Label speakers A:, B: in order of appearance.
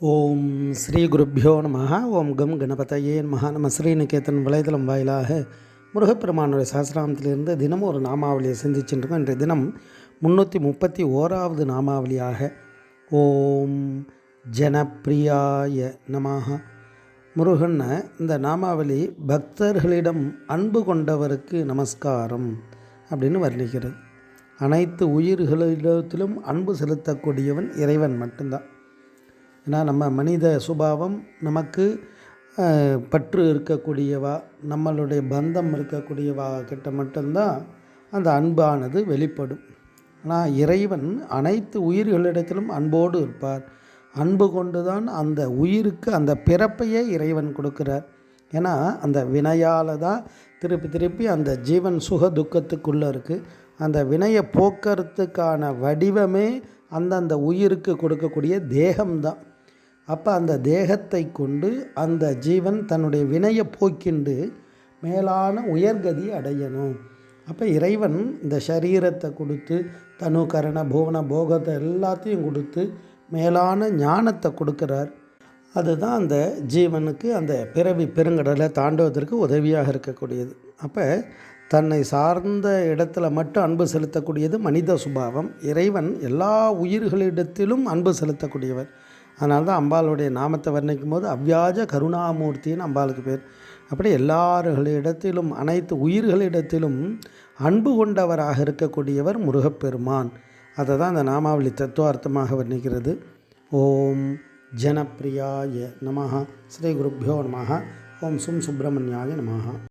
A: ஓம் ஸ்ரீ குருப்பியோ நம ஓம் கம் கணபதையே நம நம்ம ஸ்ரீநிகேதன் வலைதளம் வாயிலாக முருகப்பெருமானுடைய சாஸ்திராமத்திலிருந்து தினமும் ஒரு நாமாவளியை சிந்திச்சுருக்கோம் இன்றைய தினம் முந்நூற்றி முப்பத்தி ஓராவது நாமாவளியாக ஓம் ஜனப்பிரியாய நமஹா. முருகன்னு இந்த நாமாவளி பக்தர்களிடம் அன்பு கொண்டவருக்கு நமஸ்காரம் அப்படின்னு வர்ணிக்கிறது. அனைத்து உயிர்களிடத்திலும் அன்பு செலுத்தக்கூடியவன் இறைவன் மட்டும்தான். ஏன்னா நம்ம மனித சுபாவம் நமக்கு பற்று இருக்கக்கூடியவா நம்மளுடைய பந்தம் இருக்கக்கூடியவா கிட்ட மட்டும்தான் அந்த அன்பானது வெளிப்படும். ஆனால் இறைவன் அனைத்து உயிர்களிடத்திலும் அன்போடு இருப்பார். அன்பு கொண்டு தான் அந்த உயிருக்கு அந்த பிறப்பையே இறைவன் கொடுக்கிறார். ஏன்னா அந்த வினையால் தான் திருப்பி திருப்பி அந்த ஜீவன் சுக துக்கத்துக்குள்ளே இருக்குது அந்த வினையை போக்குறதுக்கான வடிவமே அந்தந்த உயிருக்கு கொடுக்கக்கூடிய தேகம்தான். அப்போ அந்த தேகத்தை கொண்டு அந்த ஜீவன் தன்னுடைய வினையை போக்கிண்டு மேலான உயர்கதி அடையணும். அப்போ இறைவன் இந்த சரீரத்தை கொடுத்து தனு கரண புவன போகத்தை எல்லாத்தையும் கொடுத்து மேலான ஞானத்தை கொடுக்குறார். அதுதான் அந்த ஜீவனுக்கு அந்த பிறவி பெருங்கடலை தாண்டுவதற்கு உதவியாக இருக்கக்கூடியது. அப்போ தன்னை சார்ந்த இடத்துல மட்டும் அன்பு செலுத்தக்கூடியது மனித சுபாவம். இறைவன் எல்லா உயிர்களிடத்திலும் அன்பு செலுத்தக்கூடியவர். அதனால தான் அம்பாளுடைய நாமத்தை வர்ணிக்கும் போது அவ்வியாஜ கருணாமூர்த்தின்னு அம்பாளுக்கு பேர். அப்படி எல்லார்களிடத்திலும் அனைத்து உயிர்களிடத்திலும் அன்பு கொண்டவராக இருக்கக்கூடியவர் முருகப்பெருமான். அதை தான் அந்த நாமாவளி தத்துவார்த்தமாக வர்ணிக்கிறது. ஓம் ஜனப்பிரியாய நமஹா. ஸ்ரீ குருப்பியோ நமஹா. ஓம் சும் சுப்பிரமணியாய நமஹா.